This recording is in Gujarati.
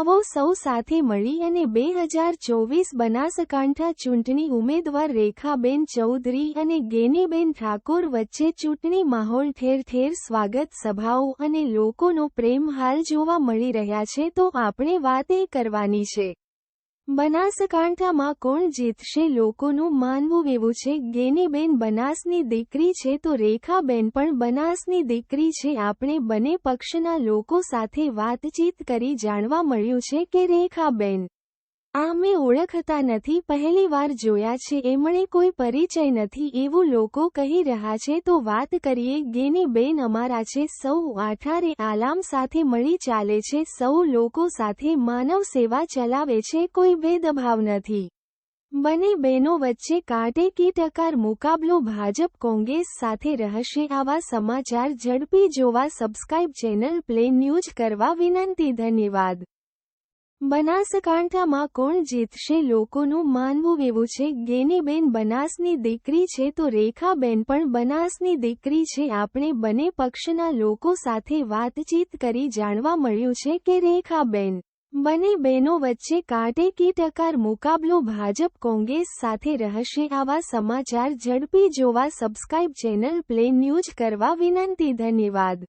આવો સૌ સાથે મળી અને બે હજાર ચોવીસ બનાસકાંઠા ચૂંટણી ઉમેદવાર રેખાબેન ચૌધરી અને ગેનીબેન ઠાકોર વચ્ચે ચૂંટણી માહોલ ઠેર ઠેર સ્વાગત સભાઓ અને લોકોનો પ્રેમ હાલ જોવા મળી રહ્યા છે તો આપણે વાત એ કરવાની છે. બનાસકાંઠામાં કોણ જીતશે લોકોનું માનવું એવું છે. ગેનીબેન બનાસની દીકરી છે તો રેખાબેન પણ બનાસની દીકરી છે. આપણે બંને પક્ષના લોકો સાથે વાતચીત કરી જાણવા મળ્યું છે કે રેખાબેન આમે ઓળખતા નથી, પહેલી વાર જોયા છે, એમણે કોઈ પરિચય નથી, એવું લોકો કહી રહ્યા છે, તો વાત કરીએ, ગેની બેન અમારા છે, સૌ આઠારે આલામ સાથે મળી ચાલે છે, સૌ લોકો સાથે માનવ સેવા ચલાવે છે, કોઈ ભેદભાવ નથી. બંને બહેનો વચ્ચે કાંટે કી ટકાર મુકાબલો ભાજપ કોંગ્રેસ સાથે રહેશે, આવા સમાચાર ઝડપી જોવા સબસ્ક્રાઇબ ચેનલ પ્લે ન્યૂઝ કરવા વિનંતી, ધન્યવાદ. બનાસકાંઠામાં કોણ જીતશે લોકોનું માનવું એવું છે. ગેનીબેન બનાસની દીકરી છે તો રેખાબેન પણ બનાસની દીકરી છે. આપણે બંને પક્ષના લોકો સાથે વાતચીત કરી જાણવા મળ્યું છે કે રેખાબેન બંને બહેનો વચ્ચે કાંટે કી ટકાર મુકાબલો ભાજપ કોંગ્રેસ સાથે રહેશે. આવા સમાચાર ઝડપી જોવા સબસ્ક્રાઇબ ચેનલ પ્લે ન્યૂઝ કરવા વિનંતી. ધન્યવાદ.